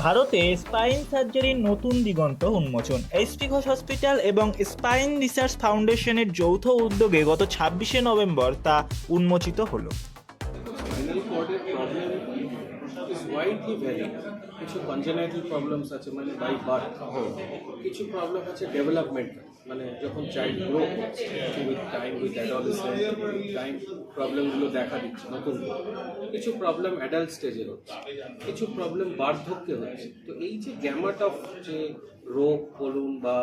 ভারতে স্পাইন সার্জারির নতুন দিগন্ত উন্মোচন। এইচটি ঘোষ হসপিটাল এবং স্পাইন রিসার্চ ফাউন্ডেশনের যৌথ উদ্যোগে গত ছাব্বিশে নভেম্বর তা উন্মোচিত হল। কিছু কনজেনাইটাল প্রবলেমস আছে মানে বাই বার্থ কিছু প্রবলেম আছে ডেভেলপমেন্ট মানে যখন চাইল্ড গ্রো হচ্ছে with time with adolescent time প্রবলেমগুলো দেখা দিচ্ছে নতুন কিছু প্রবলেম অ্যাডাল্ট স্টেজের হচ্ছে, কিছু প্রবলেম বার্ধক্যে হচ্ছে। তো এই যে গ্যামাট অফ যে রোগ বলুন বা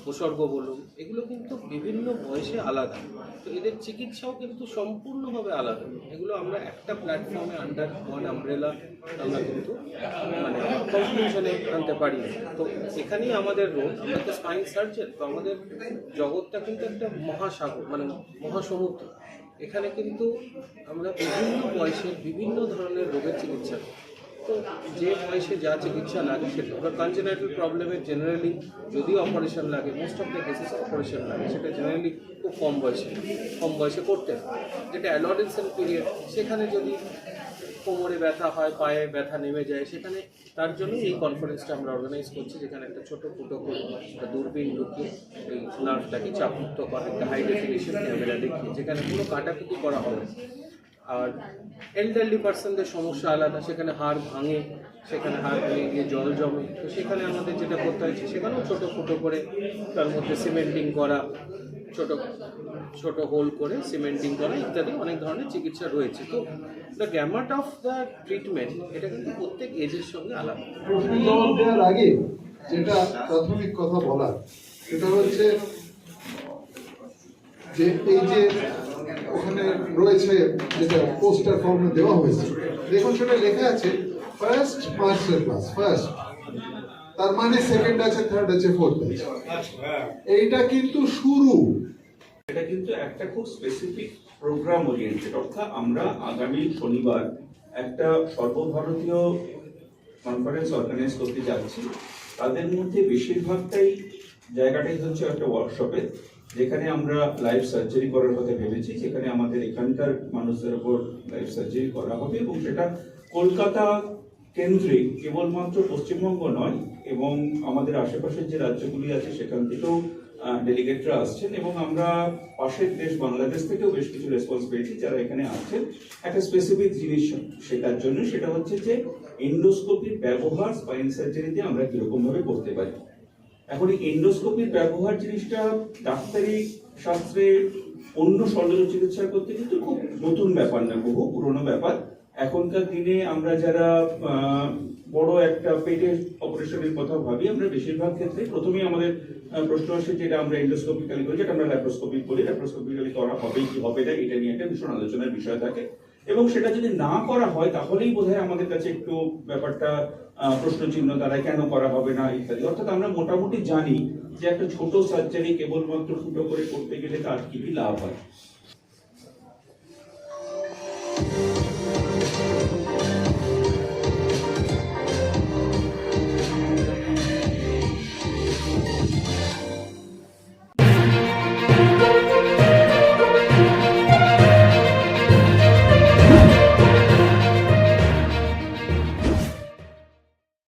উপসর্গ বলুন, এগুলো কিন্তু বিভিন্ন বয়সে আলাদা। তো এদের চিকিৎসাও কিন্তু সম্পূর্ণভাবে আলাদা। এগুলো আমরা একটা প্ল্যাটফর্মে আন্ডার ওয়ান আমব্রেলা আমরা কিন্তু মানে কনক্লুশনে আনতে পারি। তো এখানেই আমাদের রোল আমরা তো স্পাইন সার্জন তো আমাদের জগৎটা কিন্তু একটা মহাসাগর মানে মহাসমুদ্র। এখানে কিন্তু আমরা বিভিন্ন বয়সের বিভিন্ন ধরনের রোগের চিকিৎসা করি। যে বয়সে যা চিকিৎসা লাগে সেটা এবার কনজেনাইটাল প্রবলেমের জেনারেলি যদি অপারেশন লাগে most of the cases operation লাগে, সেটা জেনারেলি খুব কম বয়সে কম বয়সে করতে হয় যেটা অ্যাডোলেসেন্ট পিরিয়ড সেখানে যদি কোমরে ব্যথা হয়, পায়ে ব্যথা নেমে যায়, সেখানে তার জন্য এই কনফারেন্সটা আমরা অর্গানাইজ করছি, যেখানে একটা ছোট ফুটো করে একটা দূরবীন ঢুকিয়ে এই নার্ভটাকে চাপমুক্ত করা, একটা হাই ডেফিনেশন ক্যামেরা দেখিয়ে, যেখানে কোনো কাটাকুটি করা হবে। আর এল্ডারলি পার্সনদের সমস্যা আলাদা, সেখানে হাড় ভাঙে, সেখানে হাড় ভেঙে গিয়ে জল জমে। তো সেখানে আমাদের যেটা করতে হয়েছে সেখানেও ছোটো ফুটো করে তার মধ্যে সিমেন্টিং করা, ছোট ছোট হোল করে সিমেন্টিং করা ইত্যাদি অনেক ধরনের চিকিৎসা রয়েছে। তো the gamut of the treatment এটা কিন্তু প্রত্যেক এজের সঙ্গে আলাদা। আগে যেটা প্রাথমিক কথা বলা সেটা হচ্ছে যে এই যে ওখানে রয়েছে যেটা পোস্টার ফর্মে দেওয়া হয়েছে। দেখুন সেটা লেখা আছে ফার্স্ট মাস্টার ক্লাস ফার্স্ট তার মানে সেকেন্ড আছে থার্ড আছে ফোর্থ আছে। এইটা কিন্তু শুরু। এটা কিন্তু একটা খুব স্পেসিফিক প্রোগ্রাম ওরিয়েন্টেড অর্থাৎ আমরা আগামী শনিবার একটা সর্বভারতীয় কনফারেন্স অর্গানাইজ করতে যাচ্ছি। তাদের মধ্যে বেশিরভাগটাই জায়গাটাই হচ্ছে একটা ওয়ার্কশপে যেখানে আমরা লাইভ সার্জারি করার কথা ভেবেছি, যেখানে আমাদের এখানকার মানুষদের ওপর লাইভ সার্জারি করা হবে এবং সেটা কলকাতা কেন্দ্রিক কেবলমাত্র পশ্চিমবঙ্গ নয়, এবং আমাদের আশেপাশের যে রাজ্যগুলি আছে সেখান থেকেও ডেলিগেটরা আসছেন এবং আমরা পাশের দেশ বাংলাদেশ থেকেও বেশ কিছু রেসপন্স পেয়েছি যারা এখানে আসছেন। একটা স্পেসিফিক জিনিস শেখার জন্য সেটা হচ্ছে যে এন্ডোস্কোপির ব্যবহার স্পাইন সার্জারিতে আমরা কীরকম ভাবে করতে পারি। এখন এই এন্ডোস্কোপির ব্যবহার জিনিসটা ডাক্তারি শাস্ত্রে অন্য শল্য চিকিৎসা করতে কিন্তু খুব নতুন ব্যাপার না, বহু পুরনো ব্যাপার। এখনকার দিনে আমরা যারা বড় একটা পেটের অপারেশনের কথা ভাবি, আমরা বেশিরভাগ ক্ষেত্রে প্রথমেই আমাদের প্রশ্ন আসে যেটা আমরা এন্ডোস্কোপিক্যালি করি, যেটা আমরা ল্যাপ্রোস্কোপিক করি। ল্যাপ্রোস্কোপিক্যালি করা হবে কি হবে না, এটা নিয়ে একটা ভীষণ আলোচনার বিষয় থাকে। এবং সেটা যদি না করা হয়, তাহলেই বোধ আমাদের কাছে একটু ব্যাপারটা প্রশ্ন প্রশ্নচিহ্ন দ্বারা কেন করা হবে না ইত্যাদি। অর্থাৎ আমরা মোটামুটি জানি যে একটা ছোট সার্জারি কেবলমাত্র ফুটো করে করতে গেলে তার কি কি লাভ হয়।